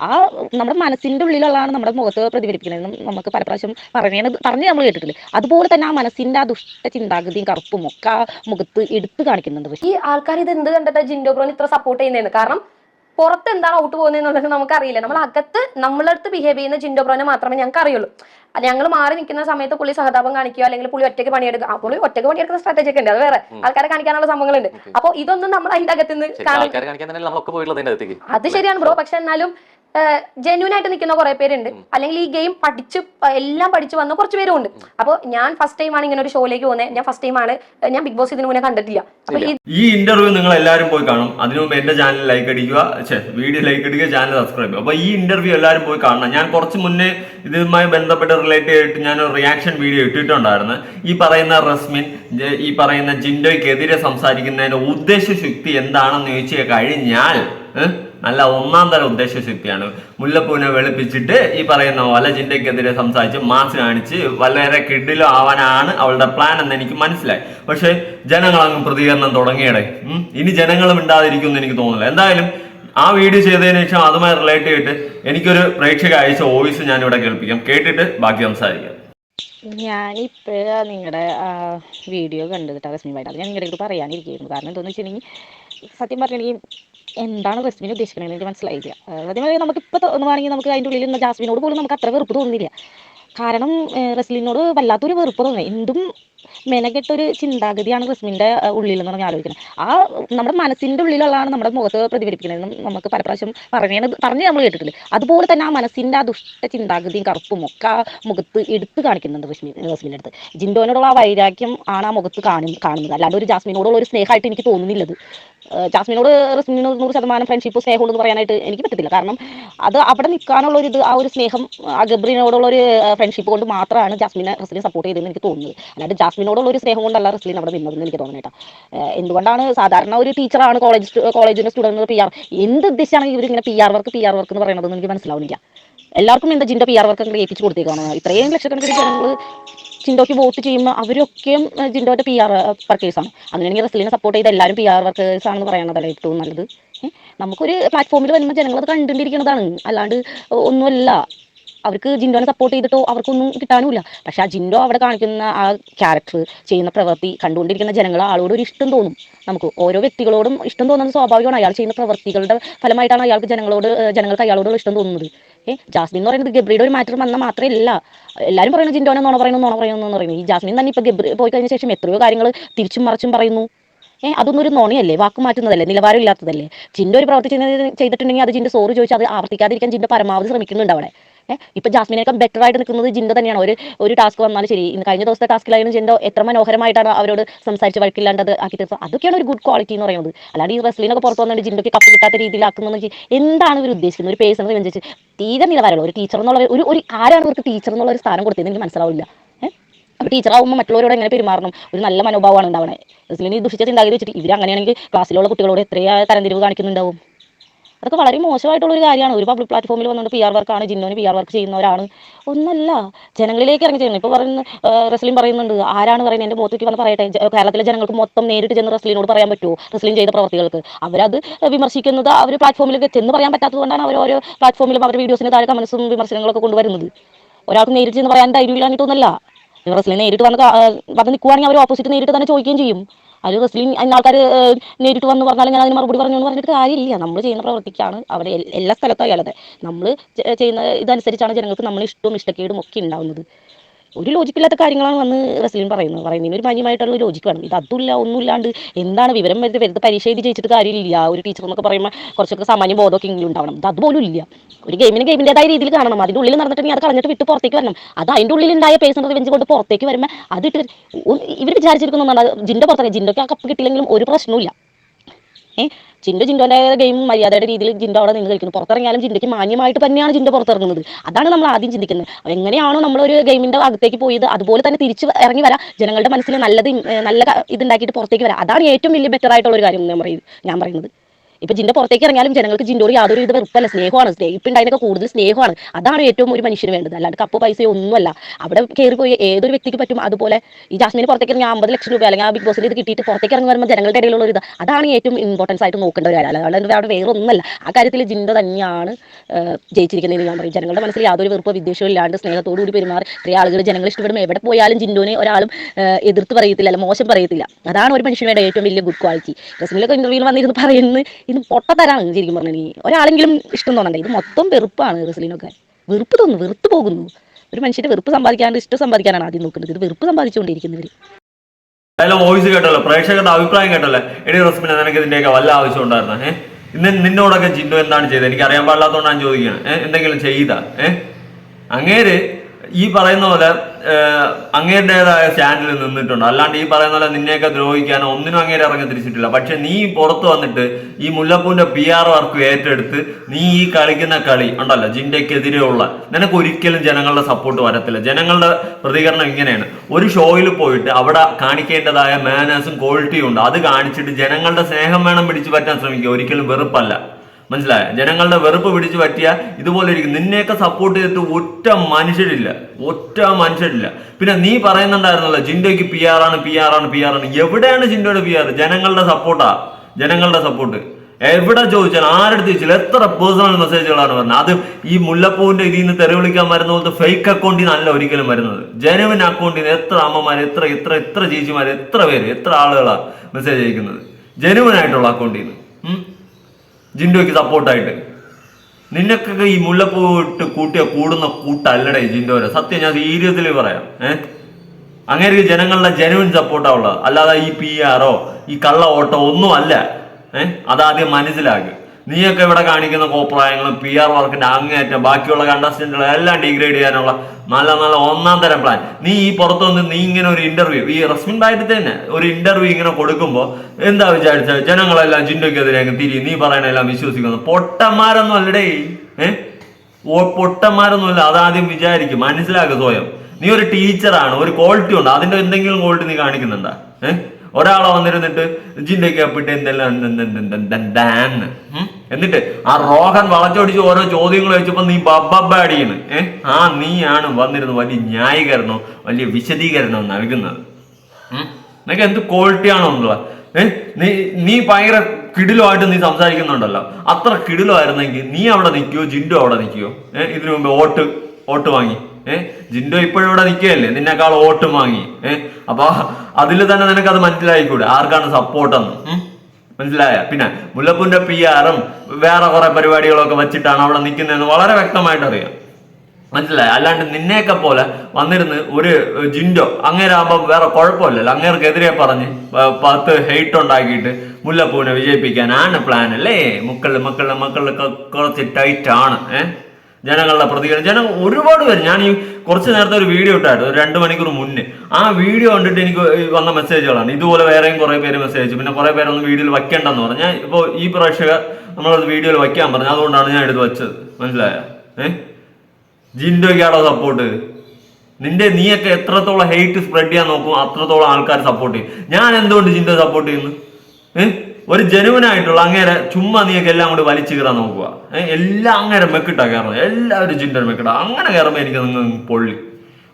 ആ നമ്മുടെ മനസ്സിന്റെ ഉള്ളിലുള്ളതാണ് നമ്മുടെ മുഖത്ത് പ്രതിഫലിപ്പിക്കുന്നത് എന്ന് നമുക്ക് പലപ്രാവശ്യം പറഞ്ഞത് പറഞ്ഞ് നമ്മൾ കേട്ടിട്ടില്ലേ? അതുപോലെ തന്നെ ആ മനസ്സിന്റെ ആ ദുഷ്ട ചിന്താഗതിയും കറുപ്പും ഒക്കെ ആ മുഖത്ത് എടുത്തു കാണിക്കുന്നുണ്ട് ഈ ആൾക്കാർ ഇത് എന്ത് കണ്ടിട്ട് ജിൻഡോ ബ്രോന് ഇത്ര സപ്പോർട്ട് ചെയ്യുന്നതെന്ന്? കാരണം പുറത്ത് എന്താണ് ഔട്ട് പോകുന്നതെന്നുള്ളത് നമുക്കറിയില്ല. നമ്മൾ അകത്ത് നമ്മളെ അടുത്ത് ബിഹേവ് ചെയ്യുന്ന ജിൻഡോ ബ്രോനെ മാത്രമേ ഞങ്ങൾക്ക് അറിയുള്ളൂ. ഞങ്ങൾ മാറി നിൽക്കുന്ന സമയത്ത് പുള്ളി സഹതാപം കാണിക്കുക അല്ലെങ്കിൽ പുള്ളി ഒറ്റയ്ക്ക് പണിയെടുക്കുക. ആ, പുള്ളി ഒറ്റയ്ക്ക് പണിയെടുക്കുന്ന സ്ട്രാറ്റജി ഒക്കെ ഉണ്ട്. അത് വേറെ. ആൾക്കാരെ കാണിക്കാനുള്ള സംഭവങ്ങളുണ്ട്. അപ്പോൾ ഇതൊന്നും നമ്മൾ അതിന്റെ അകത്ത് നിന്ന് അത് ശരിയാണ് ബ്രോ. പക്ഷെ എന്നാലും ജെന്യൂൻ ആയിട്ട് നിൽക്കുന്ന കുറെ പേരുണ്ട്. അല്ലെങ്കിൽ ഈ ഗെയിം പഠിച്ച് എല്ലാം പഠിച്ചു വന്ന കുറച്ച് പേരും ഉണ്ട് അപ്പോൾ ഞാൻ ഫസ്റ്റ് ടൈം ആണ് ഇങ്ങനെ ഒരു ഷോയിലേക്ക് പോകുന്നത്. ഞാൻ ഫസ്റ്റ് ടൈം ആണ് ഞാൻ ബിഗ് ബോസ് ഇതിനു മുന്നേ കണ്ടിട്ടില്ല. ഈ ഇന്റർവ്യൂ നിങ്ങൾ എല്ലാവരും പോയി കാണും. അതിനു മുമ്പ് എന്റെ ചാനൽ ലൈക്ക് അടിക്കുക. വീഡിയോ ലൈക്ക് അടിക്കുക ചാനൽ സബ്സ്ക്രൈബ് ചെയ്യുക അപ്പൊ ഈ ഇന്റർവ്യൂ എല്ലാവരും പോയി കാണണം. ഞാൻ കുറച്ച് മുന്നേ ഇതുമായി ബന്ധപ്പെട്ട് റിലേറ്റ് ചെയ്തിട്ട് ഞാൻ ഒരു റിയാക്ഷൻ വീഡിയോ ഇട്ടിട്ടുണ്ടായിരുന്നു. ഈ പറയുന്ന റസ്മിൻ ഈ പറയുന്ന ജിൻഡോയ്ക്കെതിരെ സംസാരിക്കുന്നതിന്റെ ഉദ്ദേശ ശക്തി എന്താണെന്ന് ചോദിച്ചു കഴിഞ്ഞാൽ നല്ല ഒന്നാം തരം ഉദ്ദേശശുക്തിയാണ് മുല്ലപ്പൂവിനെ വെളുപ്പിച്ചിട്ട് ഈ പറയുന്ന പോലെ ജിൻഡയ്ക്കെതിരെ സംസാരിച്ച് മാസ് കാണിച്ച് വളരെ കിഡിലോ ആവാനാണ് അവളുടെ പ്ലാൻ എന്ന് എനിക്ക് മനസ്സിലായി. പക്ഷെ ജനങ്ങൾ അങ്ങ് പ്രതികരണം തുടങ്ങിയടെ. ഇനി ജനങ്ങളും ഉണ്ടാതിരിക്കുമെന്ന് എനിക്ക് തോന്നുന്നില്ല. എന്തായാലും ആ വീഡിയോ ചെയ്തതിനു ശേഷം അതുമായി റിലേറ്റ് ചെയ്തിട്ട് എനിക്കൊരു പ്രേക്ഷക അയച്ച വോയിസ് ഞാൻ ഇവിടെ കേൾപ്പിക്കാം. കേട്ടിട്ട് ബാക്കി സംസാരിക്കാം. ഞാൻ ഞാനിപ്പോഴാ നിങ്ങളുടെ വീഡിയോ കണ്ടത് റസ്മി വൈഡ് അത് ഞാൻ നിങ്ങളുടെ അടുത്ത് പറയാനിരിക്കുന്നു കാരണം എന്താണെന്ന് വെച്ചിട്ടുണ്ടെങ്കിൽ സത്യം പറഞ്ഞിട്ടുണ്ടെങ്കിൽ എന്താണ് റസ്മിന് ഉദ്ദേശിക്കുന്നത് എനിക്ക് മനസ്സിലായില്ല. അതേമാതിരി നമുക്ക് നമുക്കിപ്പോൾ തോന്നുവാണെങ്കിൽ നമുക്ക് അതിന്റെ ഉള്ളിൽ നിന്ന് ജാസ്മിനോട് പോലും നമുക്ക് അത്ര വെറുപ്പ് തോന്നുന്നില്ല. കാരണം റസ്ലിനോട് വല്ലാത്തൊരു വെറുപ്പ് തോന്നുന്നു. എന്തും മെനക്കെട്ടൊരു ചിന്താഗതിയാണ് ക്രിസ്മിന്റെ ഉള്ളിൽ എന്ന് പറഞ്ഞാൽ ആലോചിക്കുന്നത്. ആ നമ്മുടെ മനസ്സിന്റെ ഉള്ളിലുള്ളതാണ് നമ്മുടെ മുഖത്ത് പ്രതിഫലിപ്പിക്കുന്നത് നമുക്ക് നമുക്ക് പലപ്രാവശ്യം പറഞ്ഞു പറഞ്ഞ് നമ്മൾ കേട്ടിട്ടില്ലേ? അതുപോലെ തന്നെ ആ മനസ്സിന്റെ ആ ദുഷ്ട ചിന്താഗതിയും കറുപ്പും ഒക്കെ ആ മുഖത്ത് എടുത്തു കാണിക്കുന്നുണ്ട് റസ്മി റസ്മിന്റെ അടുത്ത്. ജിൻഡോനോടുള്ള ആ വൈരാഗ്യം ആണ് ആ മുഖത്ത് കാണും കാണുന്നത്. അല്ലാണ്ട് ഒരു ജാസ്മിനോടുള്ള ഒരു സ്നേഹമായിട്ട് എനിക്ക് തോന്നുന്നില്ലത്. ജാസ്മിനോട് റസ്മിനോട് നൂറ് ശതമാനം ഫ്രണ്ട്ഷിപ്പ് സ്നേഹമുണ്ടെന്ന് പറയാനായിട്ട് എനിക്ക് പറ്റത്തില്ല. കാരണം അത് അവിടെ നിൽക്കാനുള്ള ഒരു ഇത് ആ ഒരു സ്നേഹം ആ ഗബ്രിനോടുള്ള ഒരു ഫ്രണ്ട്ഷിപ്പ് കൊണ്ട് മാത്രമാണ് ജാസ്മിനെ റസ്ലിനെ സപ്പോർട്ട് ചെയ്തതെന്ന് എനിക്ക് തോന്നുന്നത്. അല്ലാണ്ട് ജാസ്മിനോടുള്ള ഒരു സ്നേഹം കൊണ്ടല്ല റസ്ലിൻ അവിടെ നിന്നതെന്ന് എനിക്ക് തോന്നുന്നു കേട്ടോ. എന്തുകൊണ്ടാണ് സാധാരണ ഒരു ടീച്ചറാണ് കോളേജ് കോളേജിന്റെ സ്റ്റുഡന്റ് പി ആർ എന്ത് ഉദ്ദേശിച്ചാണ് ഇവരിങ്ങനെ P R work P R work എന്ന് പറയുന്നത് എനിക്ക് മനസ്സിലാവുന്നില്ല. എല്ലാവർക്കും എന്താ ജിന്റെ പി ആർ വർക്ക് അങ്ങനെ ഏൽപ്പിച്ച് കൊടുത്തേക്കാണ് ഇത്രയും ലക്ഷക്കണക്കിന് ജനങ്ങൾ ജിൻഡോക്ക് വോട്ട് ചെയ്യുമ്പോൾ അവരൊക്കെയും ജിൻഡോയുടെ പി ആർ വർക്കേഴ്സാണ് അങ്ങനെയാണെങ്കിൽ റസ്ലിനെ സപ്പോർട്ട് ചെയ്ത് എല്ലാവരും പി ആർ വർക്കേഴ്സ് ആണെന്ന് പറയുന്നതല്ലേ ഏറ്റവും നല്ലത്? നമുക്കൊരു പ്ലാറ്റ്ഫോമിൽ വരുമ്പോൾ ജനങ്ങൾ അത് കണ്ടുകൊണ്ടിരിക്കുന്നതാണ് അല്ലാണ്ട് ഒന്നുമല്ല. അവർക്ക് ജിൻഡോനെ സപ്പോർട്ട് ചെയ്തിട്ടോ അവർക്കൊന്നും കിട്ടാനുമില്ല. പക്ഷെ ആ ജിൻഡോ അവിടെ കാണിക്കുന്ന ആ ക്യാരക്ടർ ചെയ്യുന്ന പ്രവൃത്തി കണ്ടുകൊണ്ടിരിക്കുന്ന ജനങ്ങൾ ആളോട് ഒരു ഇഷ്ടം തോന്നും. നമുക്ക് ഓരോ വ്യക്തികളോടും ഇഷ്ടം തോന്നുന്നത് സ്വാഭാവികമാണ്. അയാൾ ചെയ്യുന്ന പ്രവൃത്തികളുടെ ഫലമായിട്ടാണ് അയാൾക്ക് ജനങ്ങളോട് ഏഹ്, ജനങ്ങൾക്ക് അയാളോടുള്ള ഇഷ്ടം തോന്നുന്നത്. ഏഹ് ജാസ്മിൻ എന്ന് പറയുന്നത് ഗബ്രിയുടെ ഒരു മാറ്റർ വന്നാൽ മാത്രമല്ല. എല്ലാവരും പറയുന്നത് ജിൻഡോനെ നോണ പറയുന്നു നോണ പറയുന്നു എന്ന് പറയുന്നു ഈ ജാസ്മിൻ തന്നെ ഇപ്പോൾ ഗബ്രി പോയി കഴിഞ്ഞ ശേഷം എത്രയോ കാര്യങ്ങൾ തിരിച്ചും മറിച്ചും പറയുന്നു. ഏ അതൊന്നും ഒരു നോണയല്ലേ? വാക്ക് മാറ്റുന്നതല്ലേ? നിലവാരം ഇല്ലാത്തതല്ലേ ജിന്റെ ഒരു പ്രവർത്തി ചെയ്തിട്ടുണ്ടെങ്കിൽ അത് ജിന്റെ സോറി ചോദിച്ചാൽ അത് ആവർത്തിക്കാതിരിക്കാൻ ജിന്റെ പരമാവധി ശ്രമിക്കുന്നുണ്ട് അവിടെ. ഏഹ് ഇപ്പം ജാസ്മിനേക്കാൾ ബെറ്റർ ആയിട്ട് നിൽക്കുന്നത് ജിന്റെ തന്നെയാണ്. ഒരു ഒരു ടാസ്ക് വന്നാലും ശരി. കഴിഞ്ഞ ദിവസത്തെ ടാസ്കിലായാലും ജിന്റെ എത്ര മനോഹരമായിട്ടാണ് അവരോട് സംസാരിച്ച് വഴക്കില്ലാണ്ടത് ആക്കി തീർച്ച അതൊക്കെയാണ് ഒരു ഗുഡ് ക്വാളിറ്റി എന്ന് പറയുന്നത്. അല്ലാണ്ട് ഈ റെസ്ലിനൊക്കെ പുറത്ത് വന്നിട്ട് ജിൻഡോക്ക് കപ്പ് കിട്ടാത്ത രീതിയിലാക്കുന്നത് എന്താണ് ഇവർ ഉദ്ദേശിക്കുന്നത്? ഒരു പേഴ്സണൽ വെഞ്ചിച്ച് തീരെ നിലവാരമുള്ള ഒരു ടീച്ചർ എന്നുള്ള ഒരു ഒരു ആരാണ് ഇവർക്ക് ടീച്ചർ എന്നുള്ള ഒരു സ്ഥാനം കൊടുത്തത് എനിക്ക് മനസ്സിലാവില്ല. അപ്പൊ അപ്പോൾ ടീച്ചറാകുമ്പോൾ മറ്റുള്ളവരോട് എങ്ങനെ പെരുമാറണം? ഒരു നല്ല മനോഭാവമാണ് ഉണ്ടാവണേ. റെസ്ലിന് ദുഷിച്ച ചിന്താഗതി വെച്ചിട്ട് ഇവർ അങ്ങനെയാണെങ്കിൽ ക്ലാസ്സിലുള്ള കുട്ടികളോട് എത്രയാ തരംതിരിവ് കാണിക്കുന്നുണ്ടാവും? അതൊക്കെ വളരെ മോശമായിട്ടുള്ള ഒരു കാര്യമാണ്. ഒരു പബ്ലിക് പ്ലാറ്റ്ഫോമിൽ വന്നുകൊണ്ട് പി ആർ വർക്കാണ് ജിന്നോന് പി ആർ വർക്ക് ചെയ്യുന്നവരാണ്. ഒന്നല്ല ജനങ്ങളിലേക്ക് ഇറങ്ങി ചെയ്യുന്നത് ഇപ്പോൾ പറയുന്ന റസ്ലിം പറയുന്നുണ്ട്. ആരാണ് പറയുന്നത് എന്റെ മുഖത്തേക്ക് വന്ന് പറയട്ടെ. കേരളത്തിലെ ജനങ്ങൾക്ക് മൊത്തം നേരിട്ട് ചെന്ന് റെസ്ലിനോട് പറയാൻ പറ്റുമോ റസ്ലിം ചെയ്ത പ്രവർത്തികൾക്ക്. അവരത് വിമർശിക്കുന്നത് അവർ പ്ലാറ്റ്ഫോമിലേക്ക് ചെന്ന് പറയാൻ പറ്റാത്തതുകൊണ്ടാണ് അവർ ഓരോ പ്ലാറ്റ്ഫോമിലും അവരുടെ വീഡിയോസിന് താഴെ കമൻസും വിമർശനങ്ങളൊക്കെ കൊണ്ടുവരുന്നത്. ഒരാൾക്ക് നേരിട്ട് ചെന്ന് പറയാൻ ധൈര്യമില്ലാഞ്ഞിട്ടൊന്നല്ല. റെസ്ലിൻ നേരിട്ട് വന്ന് വന്ന് നിൽക്കുവാണെങ്കിൽ അവർ ഓപ്പോസിറ്റ് നേരിട്ട് തന്നെ ചോദിക്കുകയും ചെയ്യും. അത് റെസ്ലിംഗ് അതിന് ആൾക്കാർ നേരിട്ട് വന്ന് പറഞ്ഞാലും ഞാൻ അതിന് മറുപടി പറഞ്ഞു എന്ന് പറഞ്ഞിട്ട് കാര്യമില്ല. നമ്മൾ ചെയ്യുന്ന പ്രവർത്തിക്കാണ് അവിടെ എല്ലാ സ്ഥലത്തും അയാളത് നമ്മൾ ചെയ്യുന്ന ഇതനുസരിച്ചാണ് ജനങ്ങൾക്ക് നമ്മൾ ഇഷ്ടവും ഇഷ്ടക്കേടും ഒക്കെ ഉണ്ടാവുന്നത്. ഒരു ലോജിക്കില്ലാത്ത കാര്യങ്ങളാണ് വന്ന് റസ്ലിൻ പറയുന്നത്. പറയുന്നത് ഒരു മാന്യമായിട്ടുള്ള ലോജിക്ക് വേണം. ഇത് അതുമില്ല ഒന്നുമില്ലാണ്ട് എന്താണ് വിവരം വരുന്നത് വെറുതെ പരീക്ഷ എഴുതി ജയിച്ചിട്ട് കാര്യമില്ല. ഒരു ടീച്ചർ എന്നൊക്കെ പറയുമ്പോൾ കുറച്ചൊക്കെ സാമാന്യ ബോധമൊക്കെ എങ്കിലും ഉണ്ടാവണം. ഇത് അതുപോലും ഇല്ല ഒരു ഗെയിമിന് ഗെയിമിന്റെതായ രീതിയിൽ കാണണം. അതിന്റെ ഉള്ളിൽ നടന്നിട്ടുണ്ടെങ്കിൽ അത് കളഞ്ഞിട്ട് വിട്ട് പുറത്തേക്ക് വരണം. അത് അതിന്റെ ഉള്ളിൽ ഉണ്ടായ പേഴ്സണൽ റിവെഞ്ച് കൊണ്ട് പുറത്തേക്ക് വരുമ്പോൾ അതിട്ട് ഇവർ വിചാരിച്ചിരിക്കുന്നതാണ് ജിന്റെ പുറത്തേക്ക് ജിന്റെക്ക് ആ കപ്പ് കിട്ടിയില്ലെങ്കിലും ഒരു പ്രശ്നവുമില്ല. ഏ? ജിൻഡോ ഗെയിം മര്യാദയുടെ രീതിയിൽ ജിൻഡോ അവിടെ നിന്ന് കളിക്കുന്നു. പുറത്തിറങ്ങിയാലും ചിന്തയ്ക്ക് മാന്യമായിട്ട് തന്നെയാണ് ജിൻഡോ പുറത്തിറങ്ങുന്നത്. അതാണ് നമ്മൾ ആദ്യം ചിന്തിക്കുന്നത്. എങ്ങനെയാണോ ഒരു ഗെയിമിന്റെ അകത്തേക്ക് പോയത് അതുപോലെ തന്നെ തിരിച്ച് ഇറങ്ങി വരാം. ജനങ്ങളുടെ മനസ്സിൽ നല്ലത് നല്ല ഇതുണ്ടാക്കിയിട്ട് പുറത്തേക്ക് വരാം. അതാണ് ഏറ്റവും വലിയ ബെറ്റർ ആയിട്ടുള്ള ഒരു കാര്യം ഞാൻ പറയുന്നത്. ഇപ്പൊ ജിന്റെ പുറത്തേക്ക് ഇറങ്ങിയാലും ജനങ്ങൾക്ക് ജിൻഡോട് യാതൊരു വിധ വെറുപ്പല്ല. സ്നേഹമാണ്. സ്നേഹിപ്പുണ്ടായതിനൊക്കെ കൂടുതൽ സ്നേഹമാണ്. അതാണ് ഏറ്റവും ഒരു മനുഷ്യന് വേണ്ടത്. അല്ലാണ്ട് കപ്പ് പൈസയോ ഒന്നുമല്ല. അവിടെ കയറി പോയി ഏതൊരു വ്യക്തിക്ക് പറ്റും അതുപോലെ ഈ ജാസ്മിന് പുറത്തേക്ക് ഇറങ്ങി അമ്പത് ലക്ഷം രൂപ അല്ലെങ്കിൽ ആ ബിഗ് ബോസിൽ ഇത് കിട്ടിയിട്ട് പുറത്തേക്ക് ഇറങ്ങി വരുമ്പോൾ ജനങ്ങളുടെ ഇടയിലുള്ള ഒരു ഇത്. അതാണ് ഏറ്റവും ഇമ്പോർട്ടൻസ് ആയിട്ട് നോക്കേണ്ട ഒരു കാര്യം. അല്ലാണ്ട് അവിടെ വേറെ ഒന്നുമല്ല ആ കാര്യത്തിൽ ജിൻഡോ തന്നെയാണ് ജയിച്ചിരിക്കുന്നത് ഞാൻ പറയും. ജനങ്ങളുടെ മനസ്സിൽ യാതൊരു വെറുപ്പോ വിദ്വേഷവും ഇല്ലാണ്ട് സ്നേഹത്തോടു കൂടി പെരുമാറി ഇത്രയും ആളുകൾ ജനങ്ങൾ ഇഷ്ടപ്പെടും എവിടെ പോയാലും ജിൻഡോനെ ഒരാളും എതിർത്ത് പറയത്തില്ല അല്ല മോശം പറയത്തില്ല. അതാണ് ഒരു മനുഷ്യനുവേണ്ട ഏറ്റവും വലിയ ഗുഡ് ക്വാളിറ്റി റസ്മിലൊക്കെ ഇന്റർവ്യൂവിൽ വന്നിരുന്ന് പറയുന്നത് ഇത് പൊട്ടത്തരാണ് ശരിക്കും പറഞ്ഞു നീ. ഒരാളെങ്കിലും ഇഷ്ടം തോന്നണ്ടേ? ഇത് മൊത്തം വെറുപ്പാണ് റസ്ലിനൊക്കെ. വെറുപ്പ് തോന്നുന്നു വെറുത്ത് പോകുന്നു. ഒരു മനുഷ്യന്റെ വെറുപ്പ് സമ്പാദിക്കാണ്ട് ഇഷ്ടം സമ്പാദിക്കാനാണ് ആദ്യം നോക്കുന്നത്. ഇത് വെറുപ്പ് സമ്പാദിച്ചുകൊണ്ടിരിക്കുന്നവർ എന്തായാലും വോയിസ് കേട്ടല്ലോ പ്രേക്ഷകരുടെ അഭിപ്രായം കേട്ടല്ലേ. എടി റസ്മിനെ നിനക്ക് ഇതിന്റെയൊക്കെ വല്ല ആവശ്യം ഉണ്ടായിരുന്ന? ഏഹ് ഇന്ന് നിന്നോടൊക്കെ ജിന്നു എന്താണ് ചെയ്തത്? എനിക്ക് അറിയാൻ പാടില്ലാത്തതുകൊണ്ട് ഞാൻ ചോദിക്കുകയാണ് ഏഹ് എന്തെങ്കിലും ചെയ്താ? ഏഹ് അങ്ങേര് ഈ പറയുന്ന പോലെ അങ്ങേരുടേതായ സ്റ്റാൻഡിൽ നിന്നിട്ടുണ്ട്. അല്ലാണ്ട് ഈ പറയുന്ന പോലെ നിന്നെയൊക്കെ ദ്രോഹിക്കാനോ ഒന്നിനും അങ്ങേരെ ഇറങ്ങി തിരിച്ചിട്ടില്ല. പക്ഷെ നീ പുറത്ത് വന്നിട്ട് ഈ മുല്ലപ്പൂന്റെ പി ആർ വർക്ക് ഏറ്റെടുത്ത് നീ ഈ കളിക്കുന്ന കളി ഉണ്ടല്ലോ ജിൻഡയ്ക്കെതിരെയുള്ള നിനക്ക് ഒരിക്കലും ജനങ്ങളുടെ സപ്പോർട്ട് വരത്തില്ല. ജനങ്ങളുടെ പ്രതികരണം ഇങ്ങനെയാണ്. ഒരു ഷോയിൽ പോയിട്ട് അവിടെ കാണിക്കേണ്ടതായ മാനേഴ്സും ക്വാളിറ്റിയും ഉണ്ട്. അത് കാണിച്ചിട്ട് ജനങ്ങളുടെ സ്നേഹം വേണം പിടിച്ചു പറ്റാൻ ശ്രമിക്കുക. ഒരിക്കലും വെറുപ്പല്ല. മനസ്സിലായ? ജനങ്ങളുടെ വെറുപ്പ് പിടിച്ചു പറ്റിയ ഇതുപോലെ ഇരിക്കും. നിന്നെയൊക്കെ സപ്പോർട്ട് ചെയ്തിട്ട് ഒറ്റ മനുഷ്യരില്ല. ഒറ്റ മനുഷ്യരില്ല. പിന്നെ നീ പറയുന്നുണ്ടായിരുന്നല്ലോ ജിൻഡോയ്ക്ക് പി ആർ ആണ് പി ആർ ആണ് പി ആർ ആണ്. എവിടെയാണ് ജിൻഡോയുടെ പി ആർ ജനങ്ങളുടെ സപ്പോർട്ടാ ജനങ്ങളുടെ സപ്പോർട്ട് എവിടെ ചോദിച്ചാൽ ആരെടുത്ത് ചോദിച്ചാൽ എത്ര പേഴ്സണൽ മെസ്സേജുകളാണ് പറഞ്ഞത് അത് ഈ മുല്ലപ്പൂവിന്റെ ഇതിൽ നിന്ന് തെറി വിളിക്കാൻ വരുന്ന പോലത്തെ ഫേക്ക് അക്കൗണ്ടിൽ നിന്നല്ല ഒരിക്കലും വരുന്നത്. ജനുവിൻ അക്കൗണ്ടിൽ നിന്ന് എത്ര അമ്മമാർ എത്ര എത്ര എത്ര ചേച്ചിമാർ എത്ര പേര് എത്ര ആളുകളാണ് മെസ്സേജ് അയക്കുന്നത്? ജനുവിനായിട്ടുള്ള അക്കൗണ്ടിൽ നിന്ന്. ജിൻഡോയ്ക്ക് സപ്പോർട്ടായിട്ട് നിന്നൊക്കെ ഈ മുല്ലപ്പൂ ഇട്ട് കൂട്ടിയ കൂടുന്ന കൂട്ടല്ലടേ ജിൻഡോരെ സത്യം ഞാൻ സീരിയസ്ലി പറയാം. ഏഹ് അങ്ങനെ ജനങ്ങളുടെ ജനുവിൻ സപ്പോർട്ടാ ഉള്ളത്. അല്ലാതെ ഈ പി ആറോ ഈ കള്ള ഓട്ടോ ഒന്നും അല്ല ഏഹ് അതാദ്യം മനസ്സിലാക്കുക നീയൊക്കെ ഇവിടെ കാണിക്കുന്ന കോപ്രായങ്ങളും പി ആർ വർക്കിന്റെ അങ്ങേറ്റം ബാക്കിയുള്ള കണ്ടസ്റ്റന്റുകളെ എല്ലാം ഡിഗ്രേഡ് ചെയ്യാനുള്ള നല്ല നല്ല ഒന്നാം തരം പ്ലാൻ നീ ഈ പുറത്തു വന്ന് നീ ഇങ്ങനെ ഒരു ഇന്റർവ്യൂ ഈ റസ്മിൻ ബായിട്ട് തന്നെ ഒരു ഇന്റർവ്യൂ ഇങ്ങനെ കൊടുക്കുമ്പോൾ എന്താ വിചാരിച്ച? ജനങ്ങളെല്ലാം ജിൻഡോക്കെതിരെ തിരി നീ പറയണെല്ലാം വിശ്വസിക്കുന്നു. പൊട്ടന്മാരൊന്നും അല്ലടേ. ഏഹ് പൊട്ടന്മാരൊന്നുമല്ല അതാദ്യം വിചാരിക്കും. മനസ്സിലാക്കുക സ്വയം. നീ ഒരു ടീച്ചറാണ് ഒരു ക്വാളിറ്റി ഉണ്ട്. അതിന്റെ എന്തെങ്കിലും ക്വാളിറ്റി നീ കാണിക്കുന്നുണ്ടാ? ഏഹ് ഒരാളെ വന്നിരുന്നിട്ട് ജിന്റെയൊക്കെ അപ്പിട്ട് എന്തെല്ലാം എന്ത് എന്നിട്ട് ആ റോഹൻ വളച്ചൊടിച്ച് ഓരോ ചോദ്യങ്ങൾ വെച്ചപ്പോ നീ ബബ്ബ അടിയാണ് ഏഹ് ആ നീയാണ് വന്നിരുന്ന് വലിയ ന്യായീകരണവും വലിയ വിശദീകരണവും നൽകുന്നത്? നിനക്ക് എന്ത് ക്വാളിറ്റിയാണോ എന്നുള്ള ഏഹ് നീ നീ ഭയങ്കര കിടിലുമായിട്ട് നീ സംസാരിക്കുന്നുണ്ടല്ലോ. അത്ര കിടിലുമായിരുന്നെങ്കിൽ നീ അവിടെ നിൽക്കുവോ? ജിൻഡോ അവിടെ നിൽക്കുവോ? ഏഹ് ഇതിനു മുമ്പ് വോട്ട് വോട്ട് വാങ്ങി. ഏഹ് ജിൻഡോ ഇപ്പോഴും ഇവിടെ നിൽക്കുകയല്ലേ? നിന്നെക്കാൾ വോട്ട് വാങ്ങി. ഏഹ് അപ്പൊ അതിൽ തന്നെ നിനക്ക് അത് മനസ്സിലായിക്കൂടെ? ആർക്കാണ് സപ്പോർട്ടെന്ന്? മനസ്സിലായ? പിന്നെ മുല്ലപ്പൂന്റെ പി ആറും വേറെ കുറെ പരിപാടികളൊക്കെ വെച്ചിട്ടാണ് അവിടെ നിൽക്കുന്നതെന്ന് വളരെ വ്യക്തമായിട്ട് അറിയാം. മനസ്സിലായി? അല്ലാണ്ട് നിന്നെയൊക്കെ പോലെ വന്നിരുന്ന് ഒരു ജിൻഡോ അങ്ങനെ ആകുമ്പോൾ വേറെ കുഴപ്പമില്ലല്ലോ. അങ്ങേർക്കെതിരെ പറഞ്ഞ് പത്ത് ഹെയ്റ്റ് ഉണ്ടാക്കിയിട്ട് മുല്ലപ്പൂവിനെ വിജയിപ്പിക്കാനാണ് പ്ലാൻ അല്ലേ? മക്കളിൽ മക്കളുടെ മക്കളിലൊക്കെ കുറച്ച് ടൈറ്റ് ആണ് ഏഹ് ജനങ്ങളുടെ പ്രതികരണം. ജനം ഒരുപാട് പേര് ഞാൻ ഈ കുറച്ച് നേരത്തെ ഒരു വീഡിയോ ഇട്ടായിരുന്നു ഒരു രണ്ട് മണിക്കൂർ മുന്നേ. ആ വീഡിയോ കണ്ടിട്ട് എനിക്ക് വന്ന മെസ്സേജുകളാണ് ഇതുപോലെ വേറെയും കുറേ പേര് മെസ്സേജ് അയച്ചു. പിന്നെ കുറേ പേരൊന്നും വീഡിയോയിൽ വയ്ക്കേണ്ടെന്ന് പറഞ്ഞു. ഇപ്പോൾ ഈ പ്രേക്ഷകർ നമ്മളത് വീഡിയോയിൽ വയ്ക്കാൻ പറഞ്ഞു. അതുകൊണ്ടാണ് ഞാൻ എടുത്ത് വെച്ചത്. മനസ്സിലായ? ഏഹ് ജിൻഡോയ്ക്കാണോ സപ്പോർട്ട് നിന്റെ നീയൊക്കെ എത്രത്തോളം ഹെയ്റ്റ് സ്പ്രെഡ് ചെയ്യാൻ നോക്കും അത്രത്തോളം ആൾക്കാർ സപ്പോർട്ട് ചെയ്യും. ഞാൻ എന്തുകൊണ്ട് ജിൻഡോ സപ്പോർട്ട് ചെയ്യുന്നു? ഏഹ് ഒരു ജനുവനായിട്ടുള്ള അങ്ങേരെ ചുമ്മാ നീയൊക്കെ എല്ലാം കൂടി വലിച്ചു കയറാൻ നോക്കുക. എല്ലാം അങ്ങേരെ മെക്കിട്ടാ കയറണം എല്ലാവരും ചിന്ത മെക്കിട്ടാ. അങ്ങനെ കയറുമ്പോൾ എനിക്ക് നിങ്ങൾ പൊള്ളി.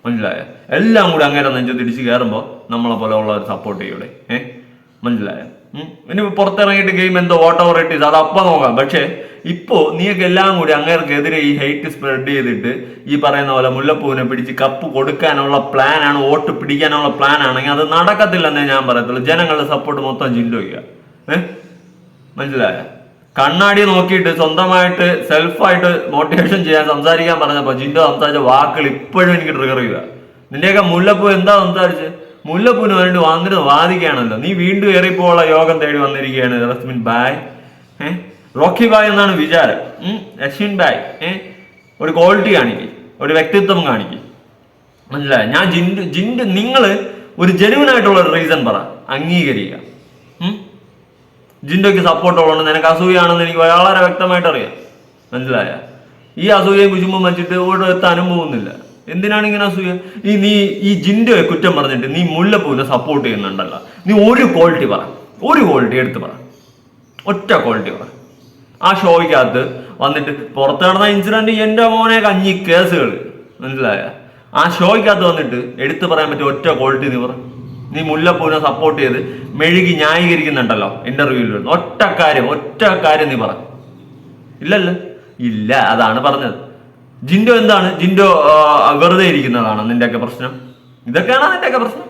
മനസ്സിലായ? എല്ലാം കൂടി അങ്ങേരെ നെഞ്ചു തിരിച്ച് കയറുമ്പോൾ നമ്മളെ പോലെ ഉള്ളവർ സപ്പോർട്ട് ചെയ്യൂടെ ഏഹ് മനസ്സിലായ? ഇനി പുറത്തിറങ്ങിയിട്ട് ഗെയിം എന്തോ വോട്ട് ഓവർ ഇട്ട് അത് അപ്പം നോക്കാം. പക്ഷേ ഇപ്പോ നീയൊക്കെ എല്ലാം കൂടി അങ്ങേർക്കെതിരെ ഈ ഹെയ്റ്റ് സ്പ്രെഡ് ചെയ്തിട്ട് ഈ പറയുന്ന പോലെ മുല്ലപ്പൂവിനെ പിടിച്ച് കപ്പ് കൊടുക്കാനുള്ള പ്ലാനാണ് വോട്ട് പിടിക്കാനുള്ള പ്ലാൻ ആണെങ്കിൽ അത് നടക്കത്തില്ലെന്നേ ഞാൻ പറയത്തുള്ളൂ. ജനങ്ങളുടെ സപ്പോർട്ട് മൊത്തം ഏഹ് മനസ്സിലായ? കണ്ണാടി നോക്കിയിട്ട് സ്വന്തമായിട്ട് സെൽഫായിട്ട് മോട്ടിവേഷൻ ചെയ്യാൻ സംസാരിക്കാൻ പറഞ്ഞപ്പോ ജിൻഡോ സംസാരിച്ച വാക്കുകൾ ഇപ്പോഴും എനിക്ക് ട്രിഗർ ചെയ്യുക. നിന്റെയൊക്കെ മുല്ലപ്പൂ എന്താ സംസാരിച്ച്? മുല്ലപ്പൂവിന് വേണ്ടി വന്നിട്ട് വാദിക്കുകയാണല്ലോ. നീ വീണ്ടും ഏറിപ്പോള യോഗം തേടി വന്നിരിക്കുകയാണ്. റസ്മിൻ ബായ് റോക്കി ബായ് എന്നാണ് വിചാരം. അശ്വിൻ ബായ് ഒരു ക്വാളിറ്റി കാണിക്കും. ഒരു വ്യക്തിത്വം കാണിക്കും. മനസ്സിലായ? ഞാൻ ജിൻഡ് ജിൻഡ് നിങ്ങൾ ഒരു ജെനുവൻ ആയിട്ടുള്ള റീസൺ പറ. അംഗീകരിക്കുക? ജിൻഡോയ്ക്ക് സപ്പോർട്ട് ഉള്ളത് നിനക്ക് അസൂയാണെന്ന് എനിക്ക് വളരെ വ്യക്തമായിട്ട് അറിയാം. മനസ്സിലായ? ഈ അസൂയയും കുശുമ്പും വെച്ചിട്ട് ഇവിടെ എത്താനും പോകുന്നില്ല. എന്തിനാണ് ഇങ്ങനെ അസൂയ? ഈ നീ ഈ ജിൻഡോയെ കുറ്റം പറഞ്ഞിട്ട് നീ മുല്ലപ്പൂവിനെ സപ്പോർട്ട് ചെയ്യുന്നുണ്ടല്ലോ. നീ ഒരു ക്വാളിറ്റി പറ. ഒരു ക്വാളിറ്റി എടുത്ത് പറ. ഒറ്റ ക്വാളിറ്റി പറ. ആ ഷോയ്ക്കകത്ത് വന്നിട്ട് പുറത്ത് നടന്ന ഇൻസിഡന്റ് എന്റെ മോനെ കഞ്ഞി കേസുകൾ മനസ്സിലായ? ആ ഷോയ്ക്കകത്ത് വന്നിട്ട് എടുത്തു പറയാൻ പറ്റിയ ഒറ്റ ക്വാളിറ്റി നീ പറ. നീ മുല്ലപ്പൂവിനെ സപ്പോർട്ട് ചെയ്ത് മെഴുകി ന്യായീകരിക്കുന്നുണ്ടല്ലോ ഇന്റർവ്യൂവിൽ ഒറ്റ കാര്യം ഒറ്റ കാര്യം നീ പറ. ഇല്ലല്ലോ. ഇല്ല അതാണ് പറഞ്ഞത്. ജിൻഡോ എന്താണ്? ജിൻഡോ വെറുതെ ഇരിക്കുന്നതാണോ നിന്റെയൊക്കെ പ്രശ്നം? ഇതൊക്കെയാണോ നിന്റെയൊക്കെ പ്രശ്നം?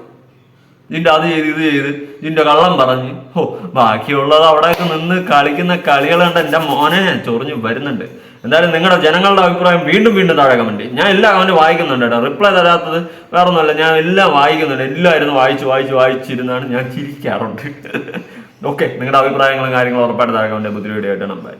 ജിൻഡോ അത് ചെയ്ത് ഇത് ചെയ്ത് ജിൻഡോ കള്ളം പറഞ്ഞ് ഓ ബാക്കിയുള്ളത് അവിടെയൊക്കെ നിന്ന് കളിക്കുന്ന കളികൾ കണ്ട് എന്റെ മോനെ ചൊറിഞ്ഞു വരുന്നുണ്ട്. എന്തായാലും നിങ്ങളുടെ ജനങ്ങളുടെ അഭിപ്രായം വീണ്ടും വീണ്ടും താഴെ കമന്റ് ഞാൻ എല്ലാ കമന്റ് വായിക്കുന്നുണ്ട് കേട്ടോ. റിപ്ലൈ തരാത്തത് വേറെ ഒന്നുമല്ല ഞാൻ എല്ലാം വായിക്കുന്നുണ്ട്. എല്ലാവരും വായിച്ച് വായിച്ച് വായിച്ചിരുന്നാണ് ഞാൻ ചിരിക്കാറുണ്ട്. ഓക്കെ നിങ്ങളുടെ അഭിപ്രായങ്ങളും കാര്യങ്ങളും ഉറപ്പായിട്ട് താഴെ കമന്റ് പുതിയ വീഡിയോ ആയിട്ട് ബൈ